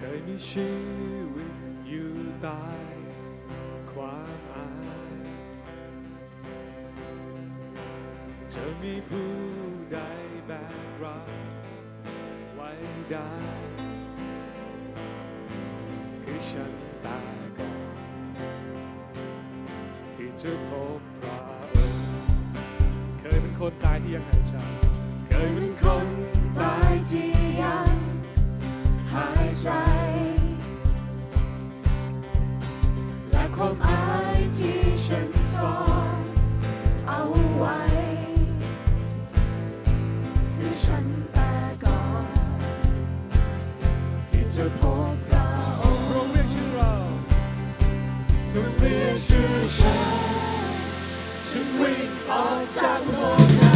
เคยมีชีวิตอยู่ใต้ความอายจะมีผู้ใดแบกรับไว้ได้ คือฉันตาก่อนที่จะพบพระองค์เคยเป็นคนตายที่ยังหายใจ เคยเป็นคน ความอายที่ฉันซ่อนเอาไว้คือฉันแต่ก่อน ที่จะพบพระองค์พระงเรียกชื่อเราทรงเรียกชื่อฉันฉันวิ่งออกจากโลก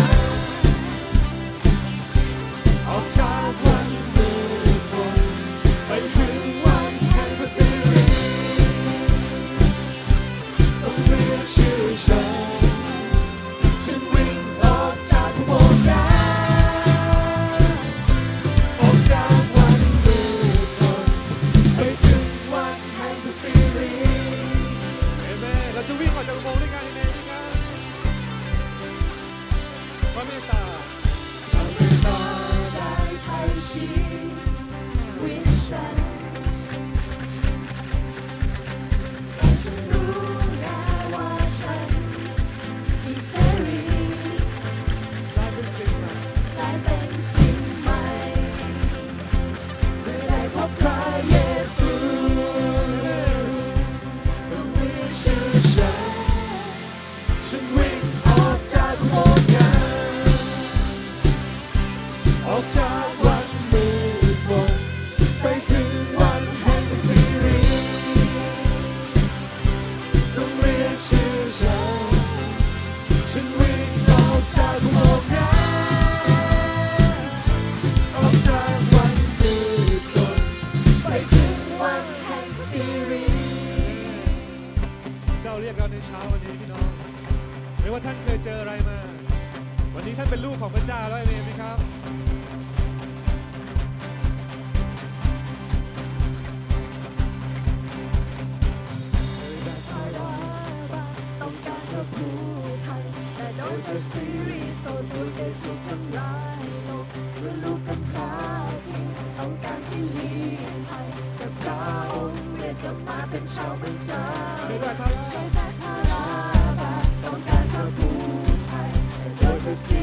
อซีรีส์โซนบุญได้ถูกทำลายลงเพื่อลูกกำพร้าที่ต้องการที่ลี้ภัยแต่พระองค์เรียกกลับมาเป็นชาวบริษัทไม่ได้พระไม่ได้พระราบาต้องการพระผู้ไทยแต่โดยพระซี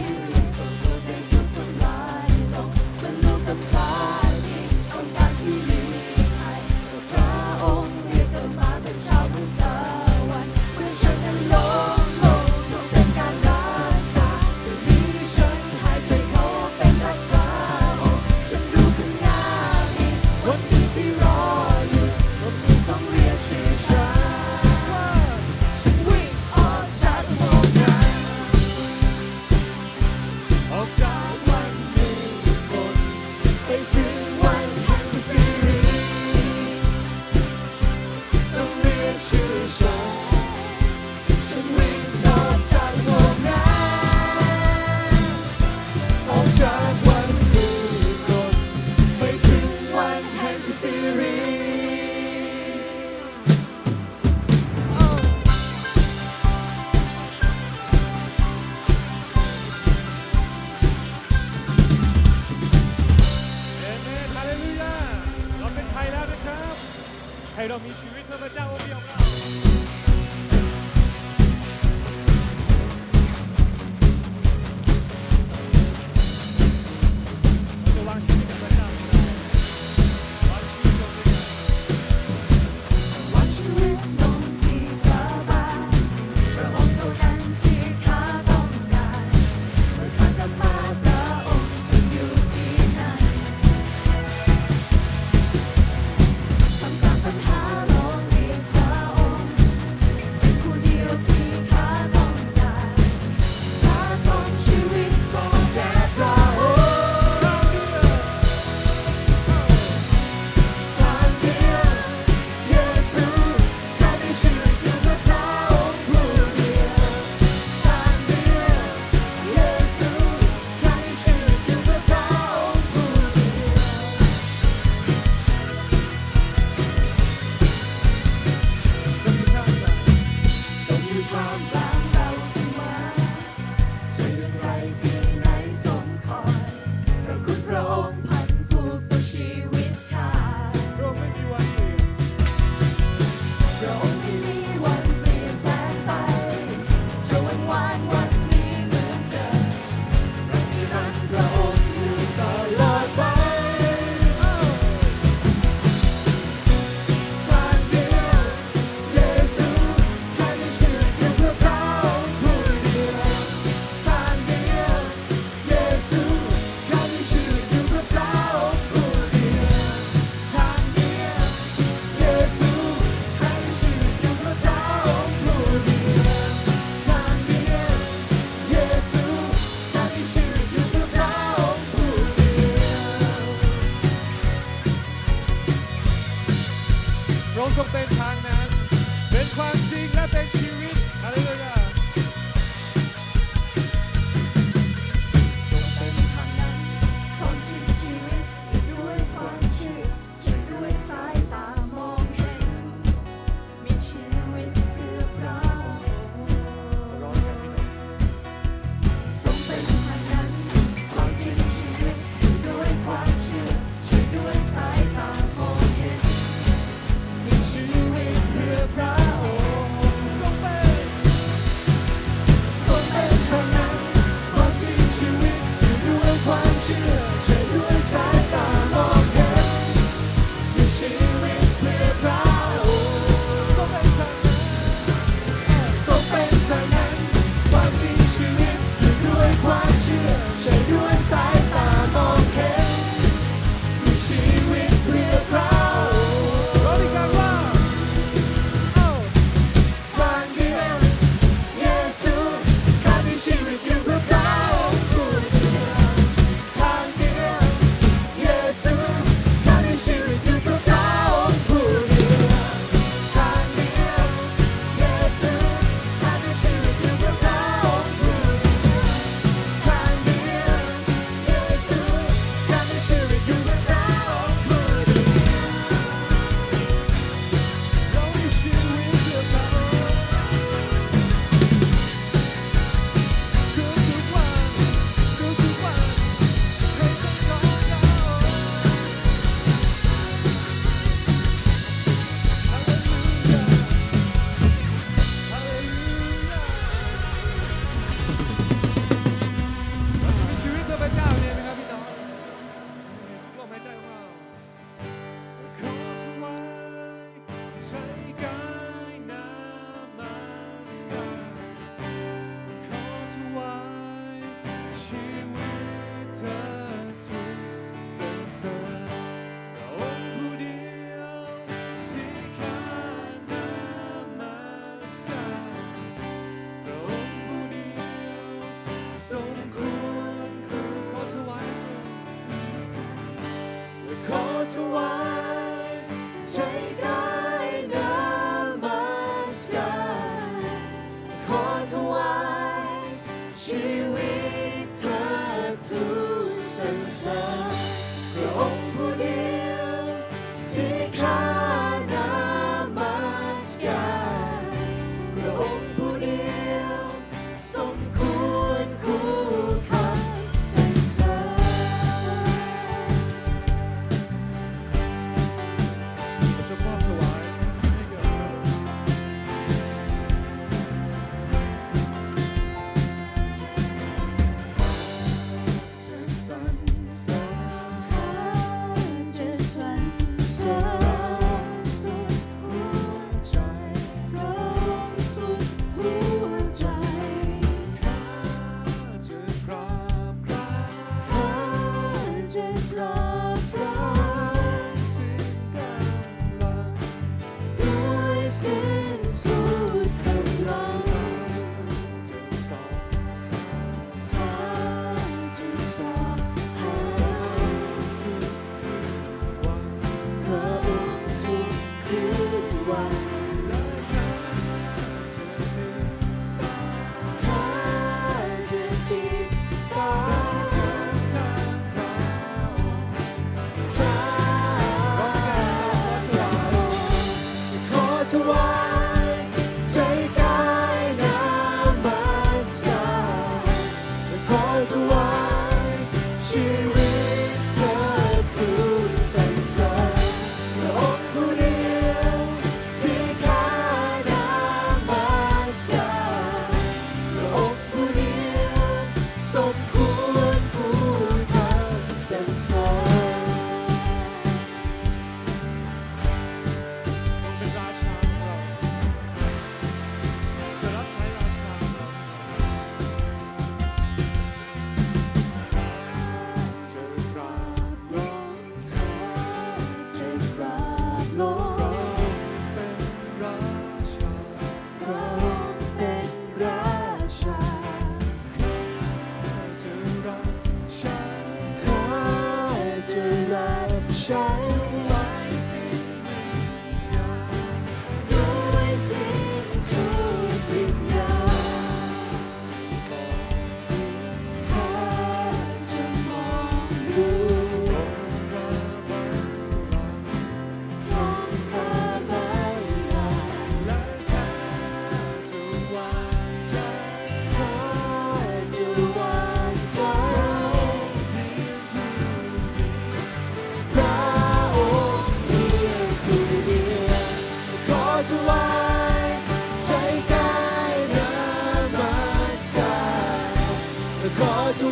ถวายใจกา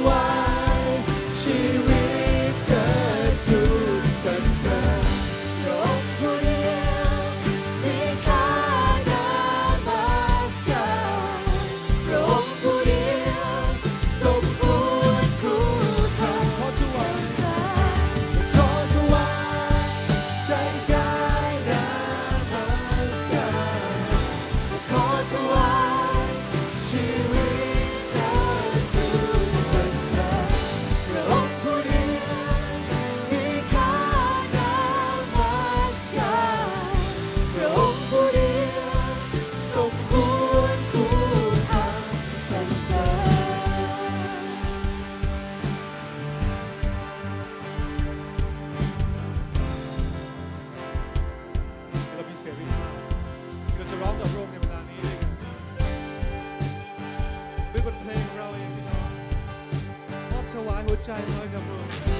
ไว้ชีวิต but pig rowing me on. Not to why would I hug a moon?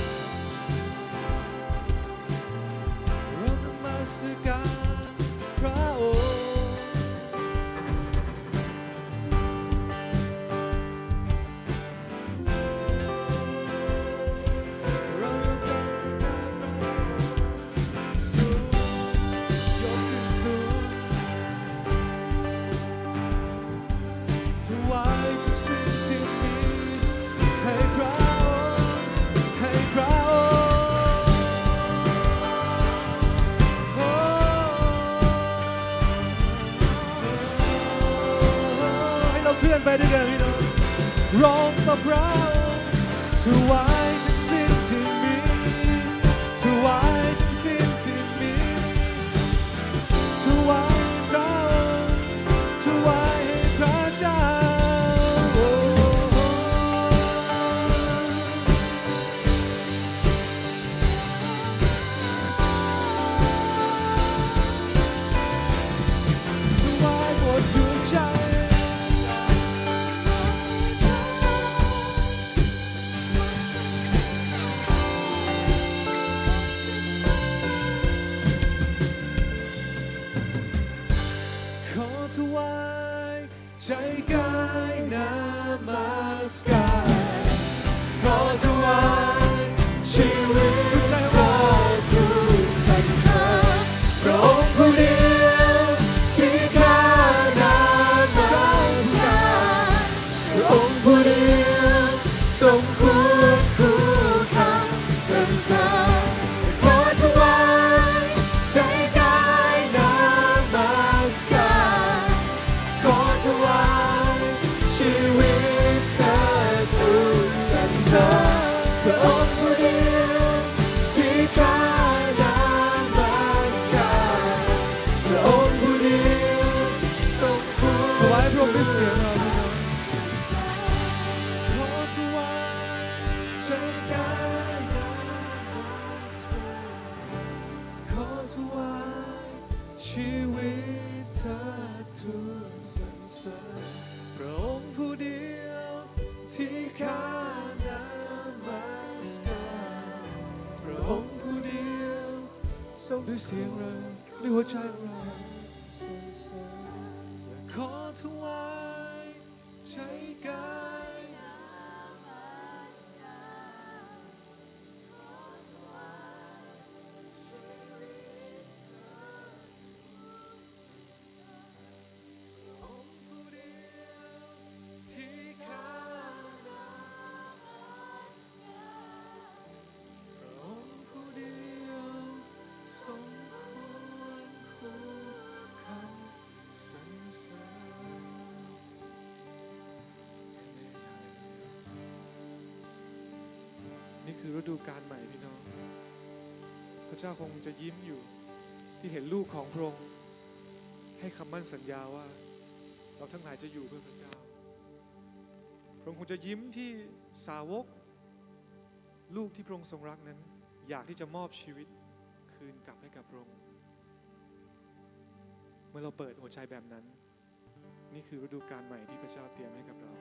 to wild. ขอถวายใจกาย คือฤดูการใหม่พี่น้อง พระเจ้าคงจะยิ้มอยู่ที่เห็นลูกของพระองค์ให้คำมั่นสัญญาว่า เราทั้งหลายจะอยู่เพื่อพระเจ้า พระองค์คงจะยิ้มที่สาวก ลูกที่พระองค์ทรงรักนั้น อยากที่จะมอบชีวิตคืนกลับให้กับพระองค์ เมื่อเราเปิดหัวใจแบบนั้น นี่คือฤดูการใหม่ที่พระเจ้าเตรียมให้กับเรา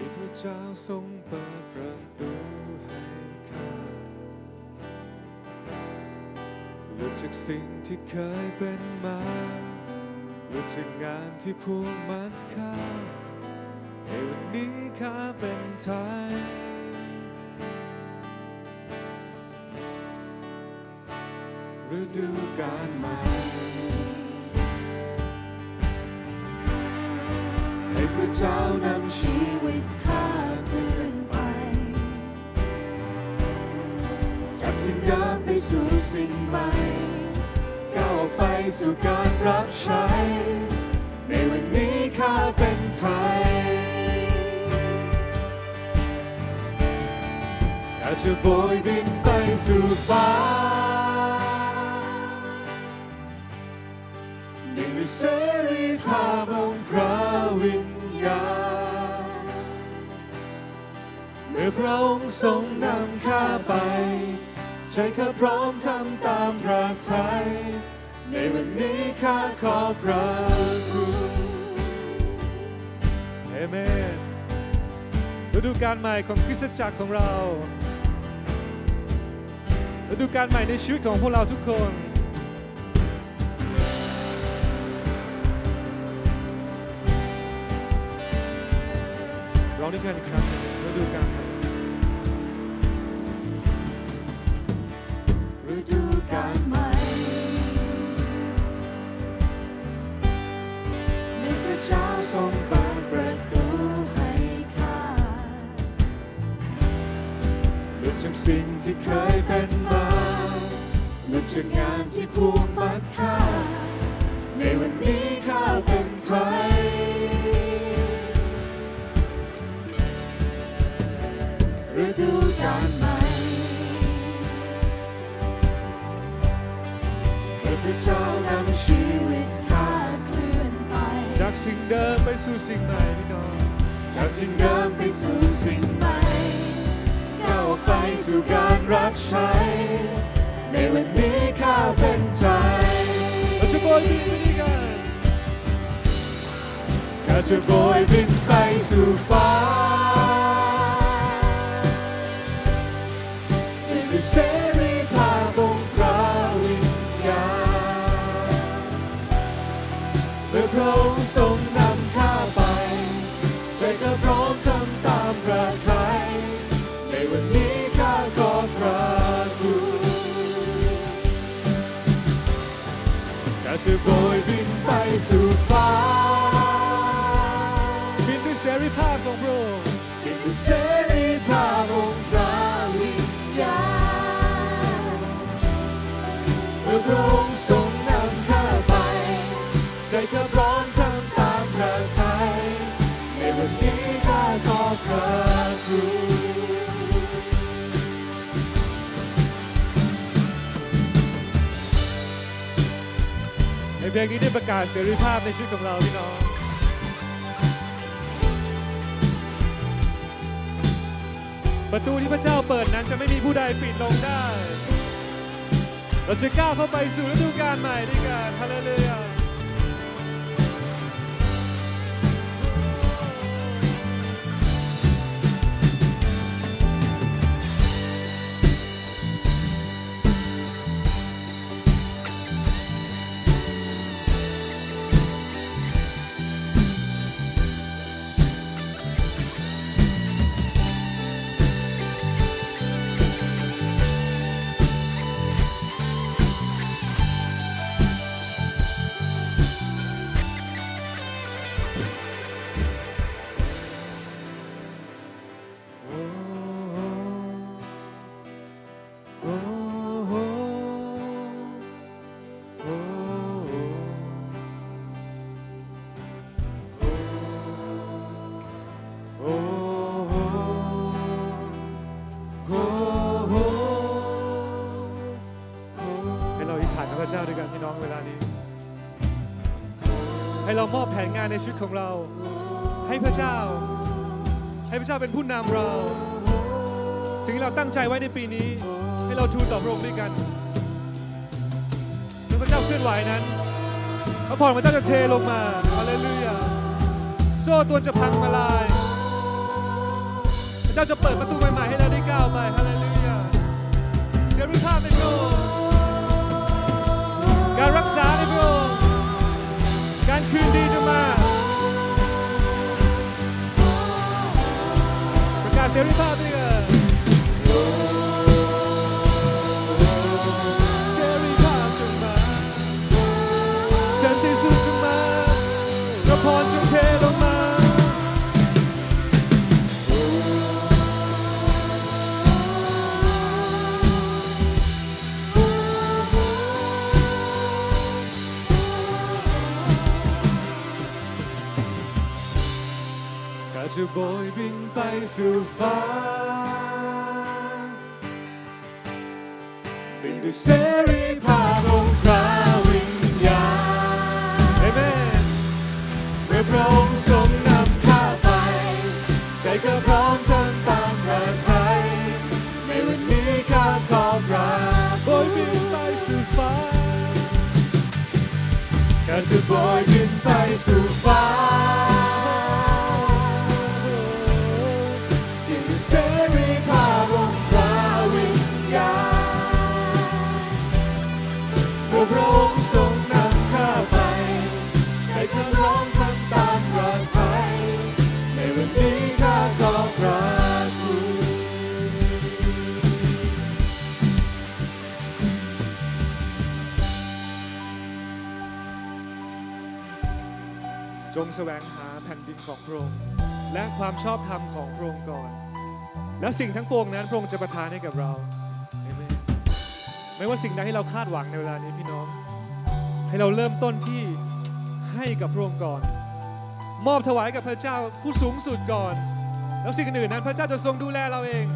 ที่พระเจ้าทรงเปิดประตูให้ข้าหลุดจากสิ่งที่เคยเป็นมาหลุดจากงานที่ผูกมัดข้าให้วันนี้ข้าเป็นไทย ฤดูกาลใหม่ พระเจ้านำชีวิตข้าเคลื่อนไป จากสิ่งเดิมไปสู่สิ่งใหม่ก้าวออกไปสู่การรับใช้ ในวันนี้ข้าเป็นไทยข้าจะโบยบินไปสู่ฟ้าหนึ่งในเสรีภาพ พระองค์ทรงนำข้าไป ใจข้าพร้อมทำตามพระทัย ในวันนี้ข้าขอพระคุณเอเมนฤดูการใหม่ของคริสตจักรของเราฤดูการใหม่ในชีวิตของพวกเราทุกคนร้องด้วยกันอีกครั้งหนึ่งฤดูการ จากงานที่ผูกมัดข้าในวันนี้ข้าเป็นไทยฤดูกาลใหม่ให้พระเจ้านำชีวิตข้าเคลื่อนไป จากสิ่งเดิมไปสู่สิ่งใหม่พี่น้องจากสิ่งเดิมไปสู่สิ่งใหม่ก้าวออกไปสู่การรับใช้ ในวันนี้ข้าเป็นไทยเราจะโบยบินไปด้วยกันข้าจะโบยบินไปสู่ฟ้าด้วยเสรีภาพของพระวิญญาณเมื่อพระองค์ทรงนำข้าไปใจก็พร้อมทำตามพระทัย จะโบยบินไปสู่ฟ้า บินด้วยเสรีภาพของพระองค์บินด้วยเสรีภาพของพระวิญญาณเมื่อพระ เพลงนี้ได้ประกาศเสรีภาพในชีวิตของเราพี่น้อง ประตูที่พระเจ้าเปิดนั้นจะไม่มีผู้ใดปิดลงได้ เราจะก้าวเข้าไปสู่ฤดูกาลใหม่ด้วยกันฮาเลลูยา เรามอบแผนงานในชีวิตของเรา ให้พระเจ้า ให้พระเจ้าเป็นผู้นำเรา สิ่งที่เราตั้งใจไว้ในปีนี้ ให้เราทูลต่อพระองค์ด้วยกันเมื่อพระเจ้าเคลื่อนไหวนั้นพระพรพระเจ้าจะเทลงมาฮาเลลูยาโซ่ตรวจะพังมาลาย พระเจ้าจะเปิดประตูใหม่ๆให้เราได้ก้าวไปฮาเลลูยาเสรีภาพในพระองค์การรักษาในพระองค์ การคืนดีจะมา ประกาศเสรีภาพด้วยกัน จะโบยบินไปสู่ฟ้าบินด้วยเสรีภาพองค์พระวิญญาณเอเมนเมื่อพระองค์ทรงนำข้าไป ใจก็พร้อมทำตามพระทัยในวันนี้ข้าขอพระโบยบินไปสู่ฟ้าข้าจะโบยบินไปสู่ฟ้า จงแสวงหาแผ่นดินของพระองค์และความชอบธรรมของพระองค์ก่อน และสิ่งทั้งปวงนั้นพระองค์จะประทานให้กับเราเอเมนไม่ว่าสิ่งใดที่เราคาดหวังในเวลานี้พี่น้อง ให้เราเริ่มต้นที่ให้กับพระองค์ก่อน มอบถวายกับพระเจ้าผู้สูงสุดก่อน แล้วสิ่งอื่นนั้นพระเจ้าจะทรงดูแลเราเอง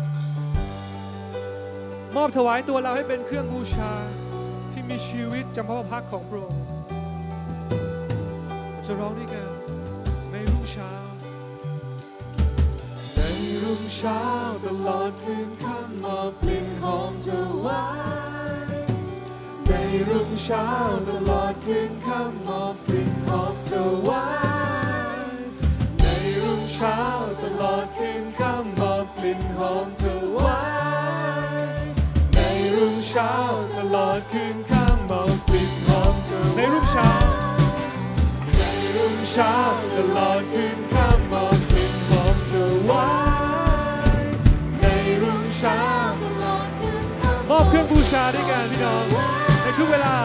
มอบถวายตัวเราให้เป็นเครื่องบูชาที่มีชีวิตจำพระพักของพระองค์ จะร้องด้วยกันในรุ่งเช้า ในรุ่งเช้าตลอดคืนค่ำมอบกลิ่นหอมถวายในรุ่งเช้าตลอดคืนค่ำมอบกลิ่นหอมถวาย บูชาด้วยกันพี่น้อง ในทุกเวลา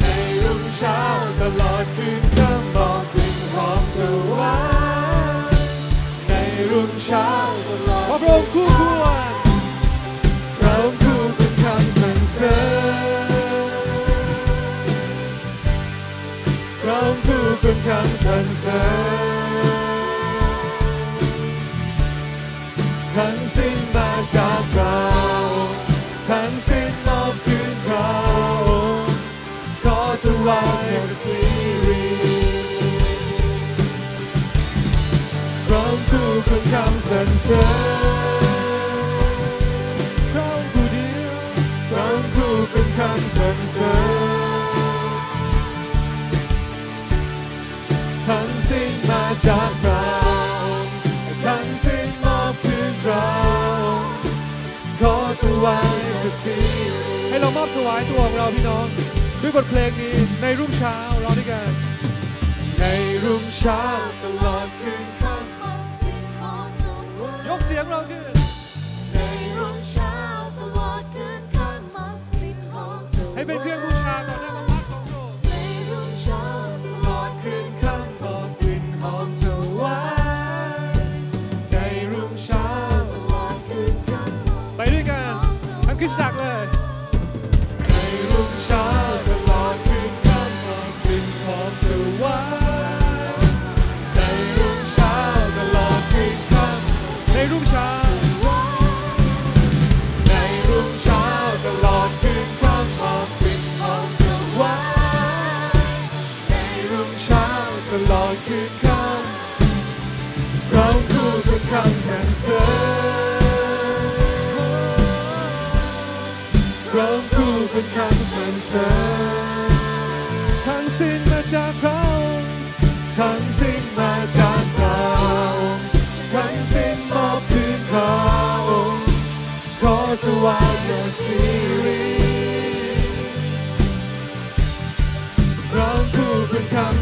ในรุ่งเช้าตลอดคืนข้ามมองกลิ่นหอมเธอไว้ในรุ่งเช้าตลอดพระพระองค์คู่ควรพระองค์คู่เป็นคำสรรเสริญเราคู่เป็นคำสรรเสริญ วายพระสิริเราคู่เป็นคำสรรเสริญเราผู้เดียวเราคู่เป็นคำสรรเสริญทั้งสิ้นมาจากเราทั้งสิ้นมอบคืนเราขอถวายพระสิให้เรามอบถวายตัวของเราพี่น้อง ด้วยบทเพลงนี้ในรุ่งเช้าเราด้วยกัน ในรุ่งเช้าตลอดคืนค่มอบกลิ่นหอมถวายำยกเสียงเราขึ้นในรุ่งเช้าตลอดคืนค่ำมอบกลิ่นหอมถวายให้เป็นเครื่องบูชาต่อหน้า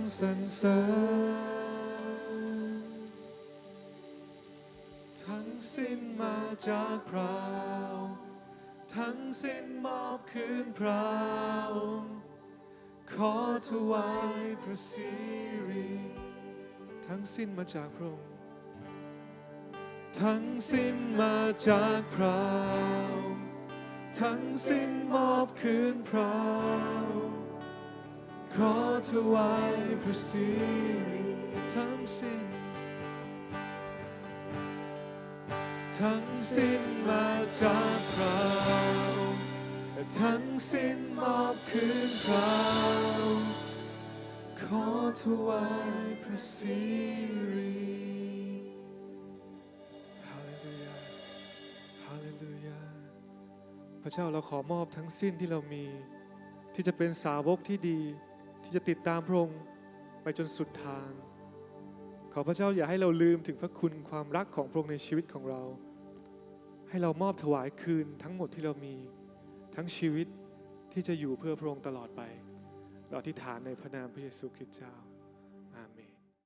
ำสรรเสริญทั้งสิ้นมาจากพระทั้งสิ้นมอบคืนพระองค์ขอถวายพระสิริทั้งสิ้นมาจากพระองค์ทั้งสิ้นมาจากพระองค์ทั้งสิ้นมอบคืนพระองค์ ขอถวายพระสิริทั้งสิ้น ทั้งสิ้นมาจากพระองค์ทั้งสิ้นมอบคืนพระองค์ขอถวายพระสิริฮาเลลูยา ฮาเลลูยา พระเจ้าเราขอมอบทั้งสิ้นที่เรามีที่จะเป็นสาวกที่ดี ที่จะติดตามพระองค์ไปจนสุดทาง ขอพระเจ้าอย่าให้เราลืมถึงพระคุณความรักของพระองค์ในชีวิตของเรา ให้เรามอบถวายคืนทั้งหมดที่เรามี ทั้งชีวิตที่จะอยู่เพื่อพระองค์ตลอดไป เราอธิษฐานในพระนามพระเยซูคริสต์เจ้า